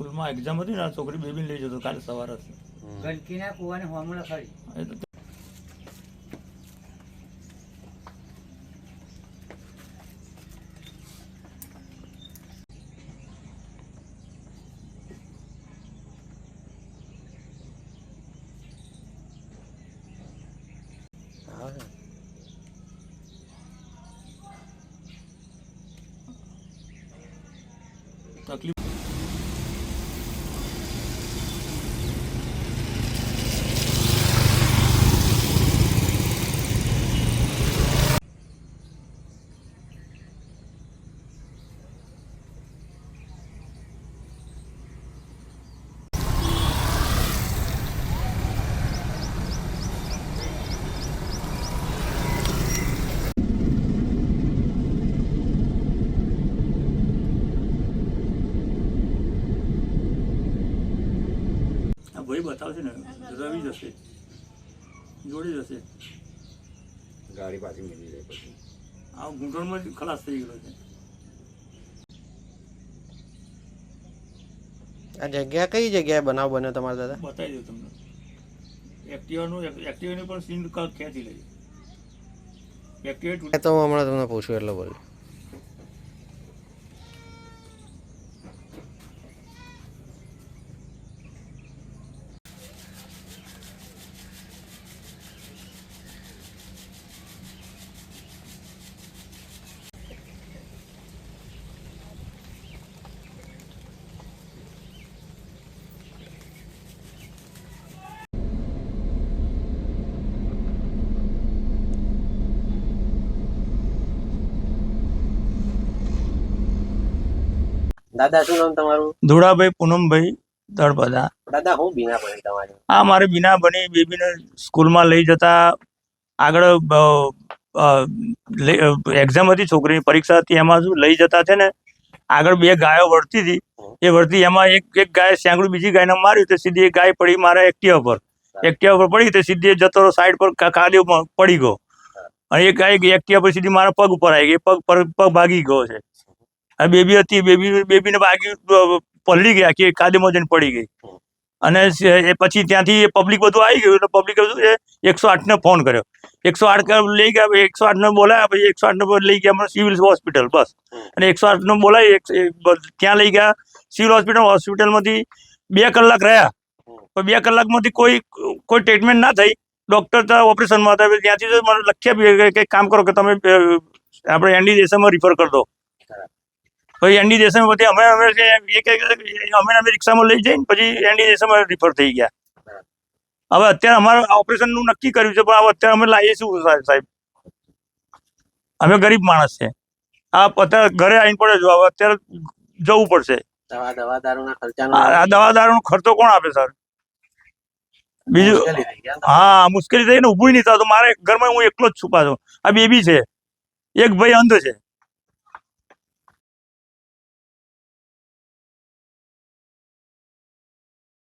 આમાં એક્ઝામ હતી ને આ છોકરી બેબીને લઈ જતો કાલે સવારે. ગંદકીના કુવાને હોમળે ખરી એ તો તકલીફ ભાઈ બતાવશે ને રમી જશે. જોડી જશે. ગાડી પાછી મેળવી જાય પછી. આ ઘૂંટણમાં જ ખલાસ થઈ ગયો છે. આ જગ્યા કઈ જગ્યાએ બનાવ બન્યો તમારા દાદા? બતાવી દઉં તમને. એક્ટિવાનું એક્ટિવાની પણ સીન ખેંચી લેજો. એક્ટિવા એ તો હું હમણાં તમને પૂછું એટલે બોલું. દાદા શું નામ તમારું? ધોળાભાઈ પૂનમભાઈ તળપદા. દાદા હું બીના પડી તમારી. હા મારે બીના બની બેબીને સ્કૂલમાં લઈ જતા આગળ એક્ઝામ હતી છોકરીની પરીક્ષા હતી એમાં શું લઈ જતા છે ને આગળ બે ગાયો વળતી હતી. એ વળતી એમાં એક એક ગાય સાંકળું બીજી ગાયને માર્યું તો સીધી એક ગાય પડી મારા એક્ટિવા પર. એક્ટિવા પર પડી તો સીધી જતો સાઈડ પર ખાલી પડી ગયો. અને એક ગાય એક્ટિવા પર સીધી મારા પગ ઉપર આવી ગઈ પગ પર પગ ભાગી ગયો છે. અને બેબી હતી બેબી બેબીને અ, પલળી ગયા કે કાદેમાં જઈને પડી ગઈ. અને એ પછી ત્યાંથી પબ્લિક બધું આવી ગયું એટલે પબ્લિકે એકસો આઠને ફોન કર્યો. એકસો આઠ લઈ ગયા એકસો આઠને બોલાયા પછી એકસો આઠને લઈ ગયા મને સિવિલ હોસ્પિટલ બસ. અને એકસો આઠને બોલાવી ત્યાં લઈ ગયા સિવિલ હોસ્પિટલ હોસ્પિટલમાંથી બે કલાક રહ્યા. પણ બે કલાકમાંથી કોઈ કોઈ ટ્રીટમેન્ટ ના થઈ. ડૉક્ટર તો ઓપરેશનમાં હતા ત્યાંથી મને લખ્યા બી કે- કામ કરો કે તમે આપણે એનડી રિફર કરી દો. પછી એનડી દેસાઈમાં પછી અમે અમે અમે અમે રિક્ષામાં લઈ જઈને પછી એનડી દેસાઈમાં રિફર થઈ ગયા. હવે અત્યારે અમારે ઓપરેશનનું નક્કી કર્યું છે પણ હવે અત્યારે અમે લાવીએ શું સાહેબ સાહેબ. અમે ગરીબ માણસ છે. આ અત્યારે ઘરે આવીને પડે જો હવે અત્યારે જવું પડશે. આ આ દવા ખર્ચો કોણ આપે સર બીજું. હા. મુશ્કેલી થઈને ઊભું નહીં થતું. મારે ઘરમાં હું એકલો જ છુપા છું આ બેબી છે. એક ભાઈ અંધ છે.